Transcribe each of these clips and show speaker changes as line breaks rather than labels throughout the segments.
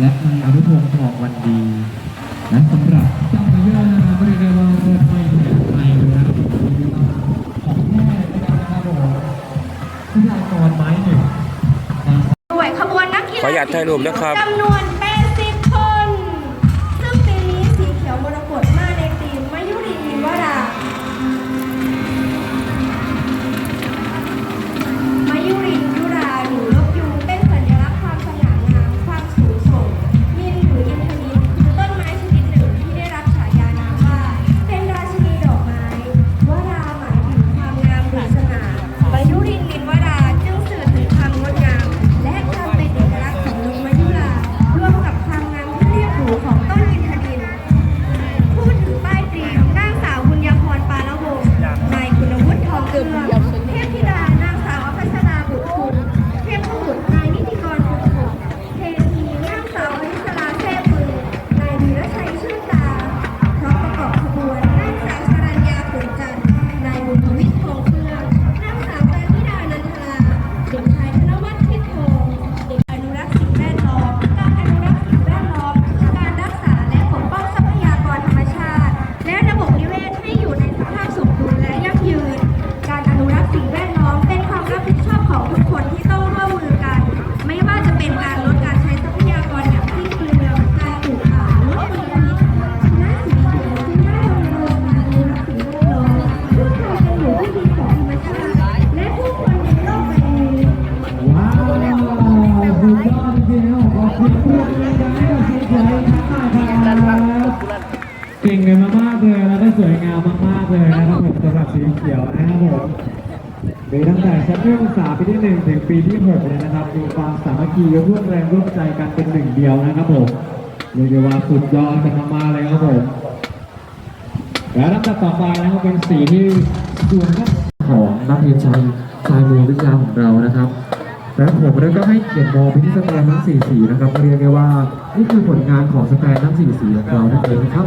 และนายอนุพงศ์ทองวันดีและสำหรับเจ้าพระยานะครับเรียกได้ว่าเริ่มไม่แพ้ใครเลยนะครับของแท้นะครับผมพิธีกรไม้หนึ่งนางสาว
ด้วยขบวนนักกีฬา
ขออนุญาตถ่ายรูปนะครับ
จำนวน หรับสีเขียวนะครับผมโด
ยตั้งแต่ชั้นเรื่องศึกษาปีที่หนึ่งถึงปีที่หกเลยนะครับมีความสามัคคีร่วมแรงร่วมใจกันเป็นหนึ่งเดียวนะครับผมเรียกได้ว่าสุดยอดกันมากเลยครับผมและลำดับต่อไปนะครับเป็นสีที่ส่วนของนักเรียนชายชายมูลวิทยาของเรานะครับและผมก็ให้เขียนมองไปที่สแตนทั้งสี่สีนะครับเรียกได้ว่านี่คือผลงานของสแตนทั้งสี่สีของเรานั่นเองนะครับ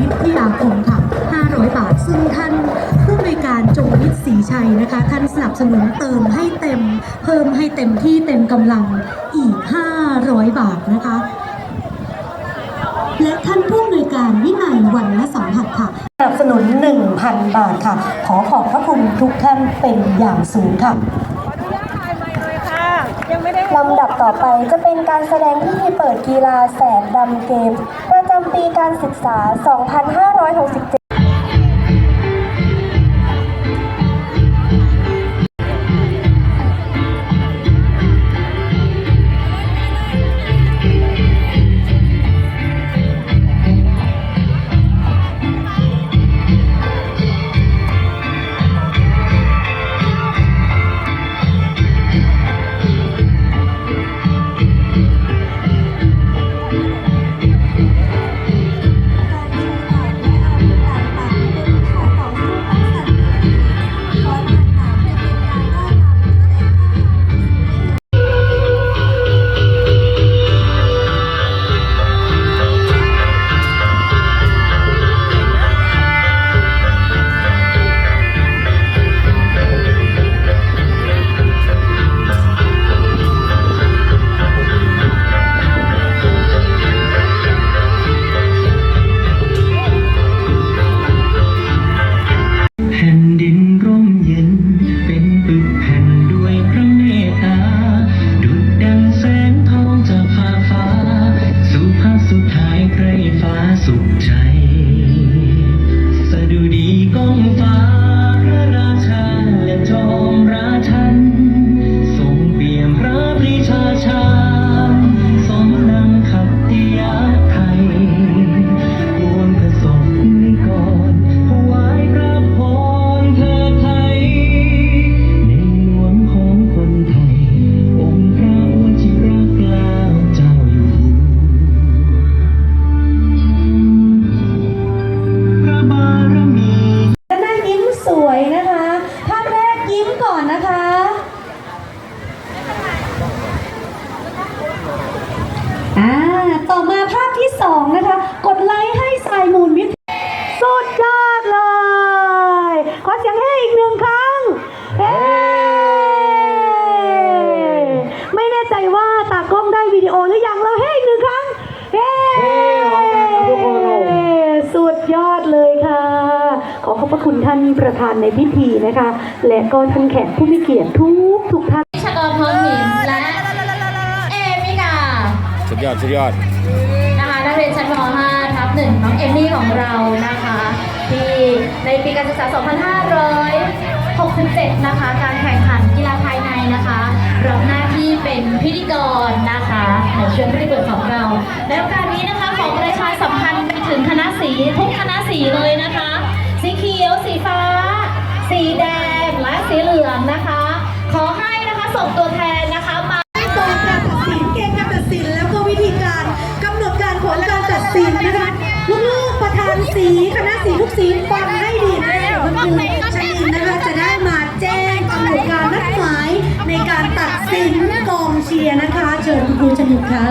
วิทยาคมค่ะ 500 บาท ซึ่งท่านผู้ในวยการจงวิทย์ศรีชัยนะคะ ท่านสนับสนุนเติมให้เต็ม เพิ่มให้เต็มที่เต็มกำลังอีก 500 บาทนะคะ และท่านผู้อำนวยการวินัยวันละสัมผัสค่ะสนับสนุน 1,000 บาทค่ะ ขอขอบพระคุณทุกท่านเป็นอย่างสูงค่ะ
ลำดับต่อไปจะเป็นการแสดงพิธีเปิดกีฬาแสนดำเกมประจำปีการศึกษา 2567
ต่อมาภาพที่สองนะคะ กดไลค์ให้สายมูลวิทย์สุดยอดเลย ขอเสียงให้อีกหนึ่งครั้งเฮ้ไม่แน่ใจว่าตากล้องได้วิดีโอหรือยังเราให้อีกหนึ่งครั้งเฮ้สุดยอดเลยค่ะ ขอขอบพระคุณท่านประธานในพิธีนะคะ และก็ท่านแขกผู้มีเกียรติทุกทุกท่าน
ชกรพรหมิน
ดยอดสุดยอด
นะคะนักเรียนชั้นม .5 ทับหนึ่งน้องเอมมี่ของเรานะคะ ที่ในปีการศึกษา 2567 นะคะ การแข่งขันกีฬาภายในนะคะรับหน้าที่เป็นพิธีกรนะคะในช่วงพิธีเปิดของเราในโอกาสนี้นะคะขอประชาสัมพันธ์ไปถึงคณะสีทุกคณะสีเลยนะคะ สีเขียวสีฟ้า สีแดงและสีเหลืองนะคะ ขอให้นะคะส่งตัวแท
น สีคณะสีทุกสีฟังให้ดีนะเดี๋ยวคุณครูชลินนะคะจะได้มาแจ้งกำหนดการนัดหมายในการตัดสินกองเชียร์นะคะ เชิญคุณครูชลินค่ะ